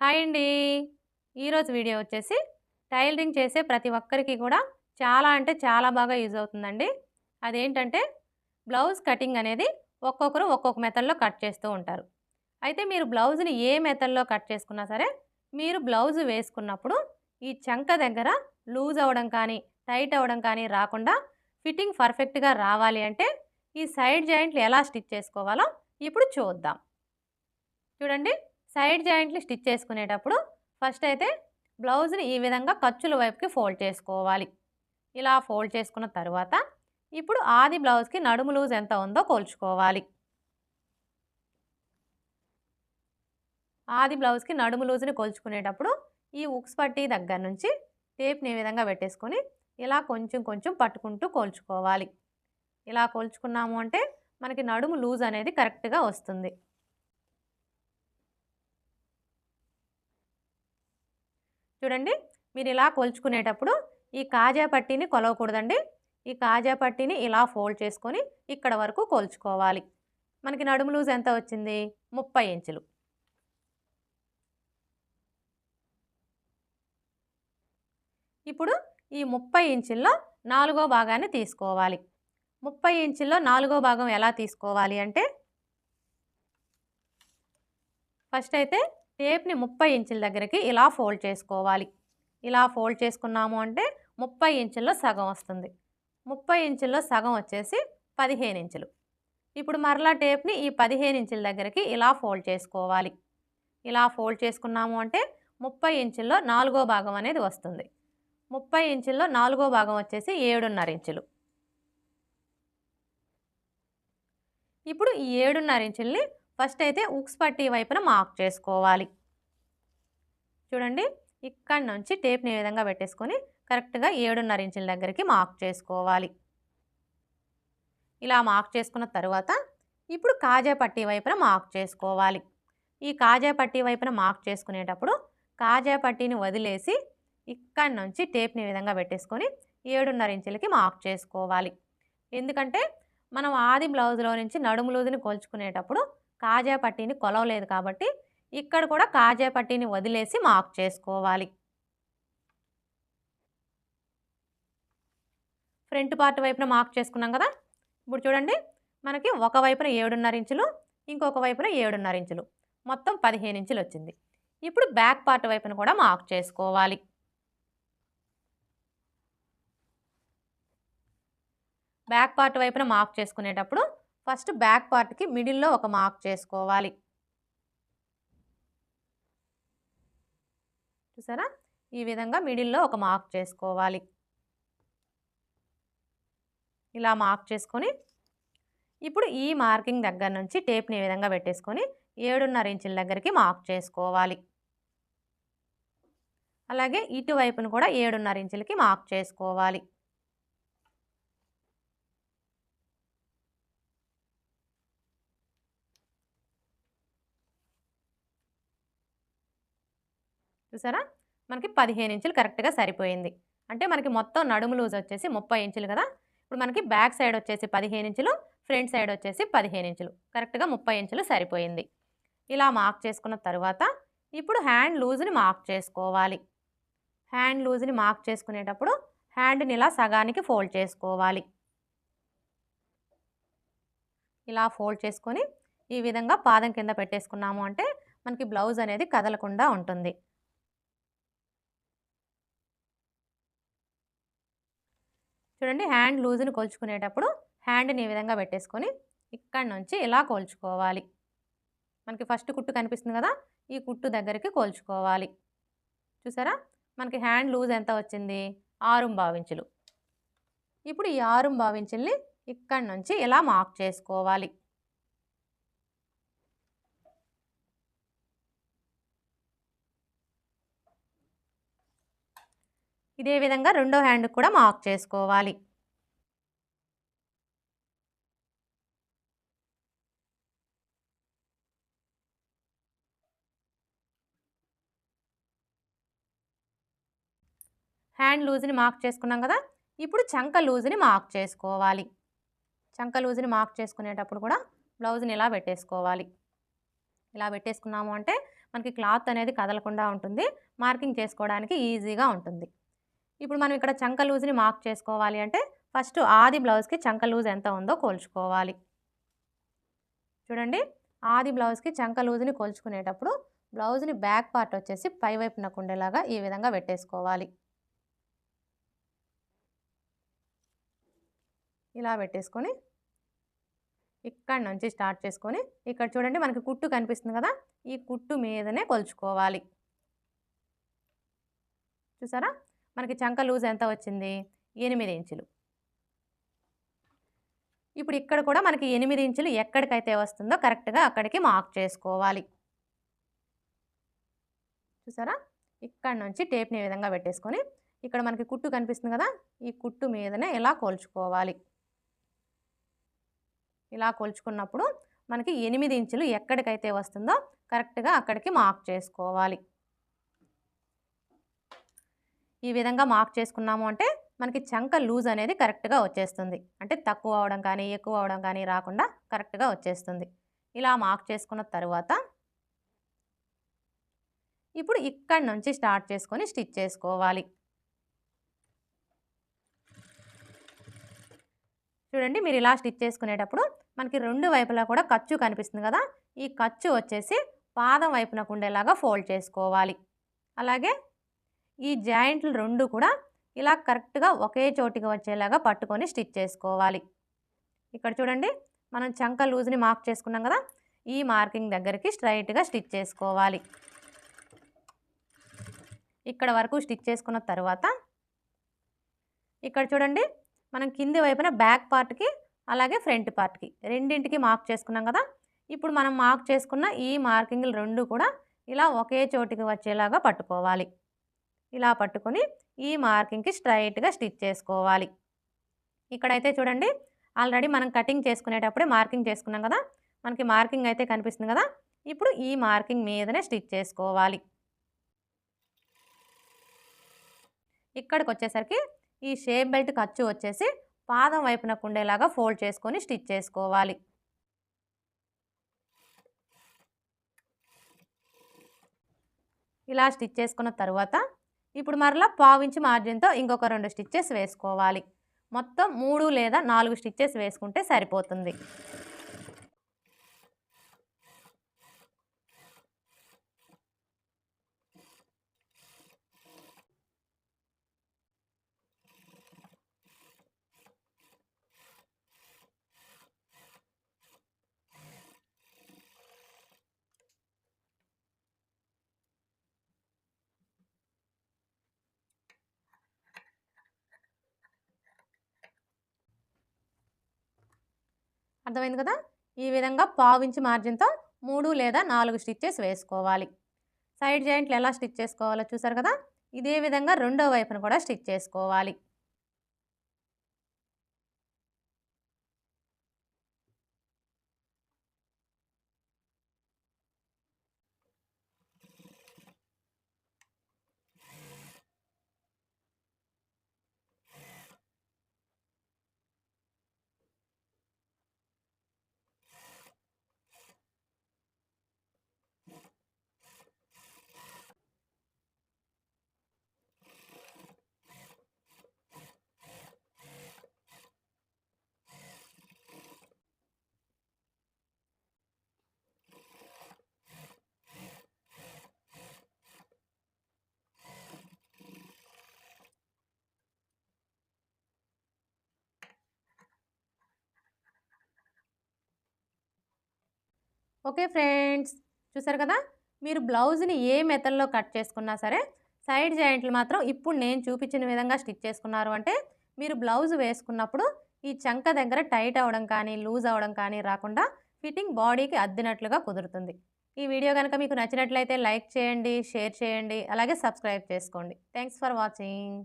Hi అండి. ఈరోజు video వచ్చేసి టైలరింగ్ చేసే ప్రతి ఒక్కరికి కూడా చాలా అంటే చాలా బాగా యూజ్ అవుతుందండి. అదేంటంటే బ్లౌజ్ కటింగ్ అనేది ఒక్కొక్కరు ఒక్కొక్క మెథడ్లో కట్ చేస్తూ ఉంటారు. అయితే మీరు బ్లౌజ్ని ఏ మెథడ్లో కట్ చేసుకున్నా సరే మీరు బ్లౌజ్ వేసుకున్నప్పుడు ఈ చంక దగ్గర లూజ్ అవ్వడం కానీ టైట్ అవ్వడం కానీ రాకుండా ఫిట్టింగ్ పర్ఫెక్ట్గా రావాలి అంటే ఈ సైడ్ జాయింట్లు ఎలా స్టిచ్ చేసుకోవాలో ఇప్పుడు చూద్దాం. చూడండి. సైడ్ జాయింట్లు స్టిచ్ చేసుకునేటప్పుడు ఫస్ట్ అయితే బ్లౌజ్ని ఈ విధంగా ఖర్చుల వైపుకి ఫోల్డ్ చేసుకోవాలి. ఇలా ఫోల్డ్ చేసుకున్న తర్వాత ఇప్పుడు ఆది బ్లౌజ్కి నడుము లూజ్ ఎంత ఉందో కోల్చుకోవాలి. ఆది బ్లౌజ్కి నడుము లూజ్ని కొలుచుకునేటప్పుడు ఈ ఉక్స్ పట్టి దగ్గర నుంచి టేప్ని ఈ విధంగా పెట్టేసుకొని ఇలా కొంచెం కొంచెం పట్టుకుంటూ కోల్చుకోవాలి. ఇలా కొలుచుకున్నాము అంటే మనకి నడుము లూజ్ అనేది కరెక్ట్గా వస్తుంది. చూడండి. మీరు ఇలా కొలుచుకునేటప్పుడు ఈ కాజా పట్టీని కొలవకూడదండి. ఈ కాజా పట్టీని ఇలా ఫోల్డ్ చేసుకొని ఇక్కడ వరకు కొలుచుకోవాలి. మనకి నడుము లూజ్ ఎంత వచ్చింది? ముప్పై ఇంచులు. ఇప్పుడు ఈ ముప్పై ఇంచుల్లో నాలుగో భాగాన్ని తీసుకోవాలి. ముప్పై ఇంచుల్లో నాలుగో భాగం ఎలా తీసుకోవాలి అంటే ఫస్ట్ అయితే టేప్ని ముప్పై ఇంచుల దగ్గరికి ఇలా ఫోల్డ్ చేసుకోవాలి. ఇలా ఫోల్డ్ చేసుకున్నాము అంటే ముప్పై ఇంచుల్లో సగం వస్తుంది. ముప్పై ఇంచుల్లో సగం వచ్చేసి పదిహేను ఇంచులు. ఇప్పుడు మరలా టేప్ని ఈ పదిహేను ఇంచుల దగ్గరికి ఇలా ఫోల్డ్ చేసుకోవాలి. ఇలా ఫోల్డ్ చేసుకున్నాము అంటే ముప్పై ఇంచుల్లో నాలుగో భాగం అనేది వస్తుంది. ముప్పై ఇంచుల్లో నాలుగో భాగం వచ్చేసి ఏడున్నర ఇంచులు. ఇప్పుడు ఈ ఏడున్నర ఇంచుల్ని ఫస్ట్ అయితే ఉక్స్ పట్టి వైపున మార్క్ చేసుకోవాలి. చూడండి ఇక్కడ నుంచి టేప్ని ఈ విధంగా పెట్టేసుకొని కరెక్ట్గా ఏడున్నర ఇంచుల దగ్గరికి మార్క్ చేసుకోవాలి. ఇలా మార్క్ చేసుకున్న తర్వాత ఇప్పుడు కాజాపట్టి వైపున మార్క్ చేసుకోవాలి. ఈ కాజాపట్టి వైపున మార్క్ చేసుకునేటప్పుడు కాజా పట్టీని వదిలేసి ఇక్కడ నుంచి టేప్ని విధంగా పెట్టేసుకొని ఏడున్నర ఇంచులకి మార్క్ చేసుకోవాలి. ఎందుకంటే మనం ఆది బ్లౌజ్లో నుంచి నడుము లూజుని కొలుచుకునేటప్పుడు కాజా పట్టీని కొలవలేదు కాబట్టి ఇక్కడ కూడా కాజా పట్టీని వదిలేసి మార్క్ చేసుకోవాలి. ఫ్రంట్ పార్ట్ వైపున మార్క్ చేసుకున్నాం కదా? ఇప్పుడు చూడండి మనకి ఒక వైపున ఏడున్నర ఇంచులు ఇంకొక వైపున ఏడున్నర ఇంచులు. మొత్తం పదిహేను ఇంచులు వచ్చింది. ఇప్పుడు బ్యాక్ పార్ట్ వైపున కూడా మార్క్ చేసుకోవాలి. బ్యాక్ పార్ట్ వైపున మార్క్ చేసుకునేటప్పుడు ఫస్ట్ బ్యాక్ పార్ట్కి మిడిల్లో ఒక మార్క్ చేసుకోవాలి. చూసారా? ఈ విధంగా మిడిల్లో ఒక మార్క్ చేసుకోవాలి. ఇలా మార్క్ చేసుకొని ఇప్పుడు ఈ మార్కింగ్ దగ్గర నుంచి టేప్ని ఈ విధంగా పెట్టేసుకొని ఏడున్నర ఇంచుల దగ్గరికి మార్క్ చేసుకోవాలి. అలాగే ఇటువైపును కూడా ఏడున్నర ఇంచులకి మార్క్ చేసుకోవాలి. చూసారా? మనకి పదిహేను ఇంచులు కరెక్ట్గా సరిపోయింది. అంటే మనకి మొత్తం నడుము లూజ్ వచ్చేసి ముప్పై ఇంచులు కదా? ఇప్పుడు మనకి బ్యాక్ సైడ్ వచ్చేసి పదిహేను ఇంచులు ఫ్రంట్ సైడ్ వచ్చేసి పదిహేను ఇంచులు. కరెక్ట్గా ముప్పై ఇంచులు సరిపోయింది. ఇలా మార్క్ చేసుకున్న తర్వాత ఇప్పుడు హ్యాండ్ లూజ్ని మార్క్ చేసుకోవాలి. హ్యాండ్ లూజ్ని మార్క్ చేసుకునేటప్పుడు హ్యాండ్ని ఇలా సగానికి ఫోల్డ్ చేసుకోవాలి. ఇలా ఫోల్డ్ చేసుకొని ఈ విధంగా పాదం కింద పెట్టేసుకున్నాము అంటే మనకి బ్లౌజ్ అనేది కదలకుండా ఉంటుంది. చూడండి హ్యాండ్ లూజ్ని కొలుచుకునేటప్పుడు హ్యాండ్ని ఈ విధంగా పెట్టేసుకొని ఇక్కడ నుంచి ఇలా కోల్చుకోవాలి. మనకి ఫస్ట్ కుట్టు కనిపిస్తుంది కదా ఈ కుట్టు దగ్గరికి కోల్చుకోవాలి. చూసారా? మనకి హ్యాండ్ లూజ్ ఎంత వచ్చింది? ఆరు భావించులు ఇప్పుడు ఈ ఆరు భావించుల్ని ఇక్కడ నుంచి ఇలా మార్క్ చేసుకోవాలి. ఇదే విధంగా రెండో హ్యాండ్ కూడా మార్క్ చేసుకోవాలి. హ్యాండ్ లూజ్ని మార్క్ చేసుకున్నాం కదా ఇప్పుడు చంక లూజ్ని మార్క్ చేసుకోవాలి. చంక లూజ్ని మార్క్ చేసుకునేటప్పుడు కూడా బ్లౌజ్ని ఇలా పెట్టేసుకోవాలి? ఇలా పెట్టేసుకున్నాము అంటే మనకి క్లాత్ అనేది కదలకుండా ఉంటుంది మార్కింగ్ చేసుకోవడానికి ఈజీగా ఉంటుంది. ఇప్పుడు మనం ఇక్కడ చంక లూజ్ని మార్క్ చేసుకోవాలి అంటే ఫస్ట్ ఆది బ్లౌజ్కి చంక లూజ్ ఎంత ఉందో కోల్చుకోవాలి. చూడండి ఆది బ్లౌజ్కి చంక లూజ్ని కొలుచుకునేటప్పుడు బ్లౌజ్ని బ్యాక్ పార్ట్ వచ్చేసి పై వైపున ఈ విధంగా పెట్టేసుకోవాలి. ఇలా పెట్టేసుకొని ఇక్కడ నుంచి స్టార్ట్ చేసుకొని ఇక్కడ చూడండి మనకి కుట్టు కనిపిస్తుంది కదా ఈ కుట్టు మీదనే కొలుచుకోవాలి. చూసారా? మనకి చంక లూజ్ ఎంత వచ్చింది? ఎనిమిది ఇంచులు. ఇప్పుడు ఇక్కడ కూడా మనకి ఎనిమిది ఇంచులు ఎక్కడికైతే వస్తుందో కరెక్ట్గా అక్కడికి మార్క్ చేసుకోవాలి. చూసారా? ఇక్కడ నుంచి టేప్ని విధంగా పెట్టేసుకొని ఇక్కడ మనకి కుట్టు కనిపిస్తుంది కదా? ఈ కుట్టు మీదనే ఇలా కోల్చుకోవాలి. ఇలా కొలుచుకున్నప్పుడు మనకి ఎనిమిది ఇంచులు ఎక్కడికైతే వస్తుందో కరెక్ట్గా అక్కడికి మార్క్ చేసుకోవాలి. ఈ విధంగా మార్క్ చేసుకున్నాము అంటే మనకి చంక లూజ్ అనేది కరెక్ట్గా వచ్చేస్తుంది. అంటే తక్కువ అవడం కానీ ఎక్కువ అవడం కానీ రాకుండా కరెక్ట్గా వచ్చేస్తుంది. ఇలా మార్క్ చేసుకున్న తర్వాత ఇప్పుడు ఇక్కడి నుంచి స్టార్ట్ చేసుకొని స్టిచ్ చేసుకోవాలి. చూడండి మీరు ఇలా స్టిచ్ చేసుకునేటప్పుడు మనకి రెండు వైపులా కూడా ఖర్చు కనిపిస్తుంది కదా. ఈ ఖర్చు వచ్చేసి పాదం వైపునకు ఉండేలాగా ఫోల్డ్ చేసుకోవాలి. అలాగే ఈ జాయింట్లు రెండు కూడా ఇలా కరెక్ట్గా ఒకే చోటికి వచ్చేలాగా పట్టుకొని స్టిచ్ చేసుకోవాలి. ఇక్కడ చూడండి మనం చంక లూజ్ని మార్క్ చేసుకున్నాం కదా ఈ మార్కింగ్ దగ్గరికి స్ట్రైట్గా స్టిచ్ చేసుకోవాలి. ఇక్కడ వరకు స్టిచ్ చేసుకున్న తర్వాత ఇక్కడ చూడండి మనం కింది వైపున బ్యాక్ పార్ట్కి అలాగే ఫ్రంట్ పార్ట్కి రెండింటికి మార్క్ చేసుకున్నాం కదా ఇప్పుడు మనం మార్క్ చేసుకున్న ఈ మార్కింగ్లు రెండు కూడా ఇలా ఒకే చోటికి వచ్చేలాగా పట్టుకోవాలి. ఇలా పట్టుకొని ఈ మార్కింగ్కి స్ట్రైట్గా స్టిచ్ చేసుకోవాలి. ఇక్కడైతే చూడండి ఆల్రెడీ మనం కటింగ్ చేసుకునేటప్పుడే మార్కింగ్ చేసుకున్నాం కదా మనకి మార్కింగ్ అయితే కనిపిస్తుంది కదా ఇప్పుడు ఈ మార్కింగ్ మీదనే స్టిచ్ చేసుకోవాలి. ఇక్కడికి వచ్చేసరికి ఈ షేప్ బెల్ట్ ఖర్చు వచ్చేసి పాదం వైపునకు ఉండేలాగా ఫోల్డ్ చేసుకొని స్టిచ్ చేసుకోవాలి. ఇలా స్టిచ్ చేసుకున్న తర్వాత ఇప్పుడు మరలా పావించి మార్జిన్తో ఇంకొక రెండు స్టిచ్చెస్ వేసుకోవాలి. మొత్తం మూడు లేదా నాలుగు స్టిచ్చెస్ వేసుకుంటే సరిపోతుంది. అర్థమైంది కదా? ఈ విధంగా పావించి మార్జిన్తో మూడు లేదా నాలుగు స్టిచ్చెస్ వేసుకోవాలి. సైడ్ జాయింట్లు ఎలా స్టిచ్ చేసుకోవాలో చూసారు కదా? ఇదే విధంగా రెండో వైపున కూడా స్టిచ్ చేసుకోవాలి. ఓకే ఫ్రెండ్స్ చూసారు కదా? మీరు బ్లౌజ్ని ఏ మెథడ్లో కట్ చేసుకున్నా సరే సైడ్ జాయింట్లు మాత్రం ఇప్పుడు నేను చూపించిన విధంగా స్టిచ్ చేసుకున్నారు. అంటే మీరు బ్లౌజ్ వేసుకున్నప్పుడు ఈ చంక దగ్గర టైట్ అవడం కానీ లూజ్ అవ్వడం కానీ రాకుండా ఫిట్టింగ్ బాడీకి అద్దినట్లుగా కుదురుతుంది. ఈ వీడియో కనుక మీకు నచ్చినట్లయితే లైక్ చేయండి షేర్ చేయండి అలాగే సబ్స్క్రైబ్ చేసుకోండి. Thanks for watching.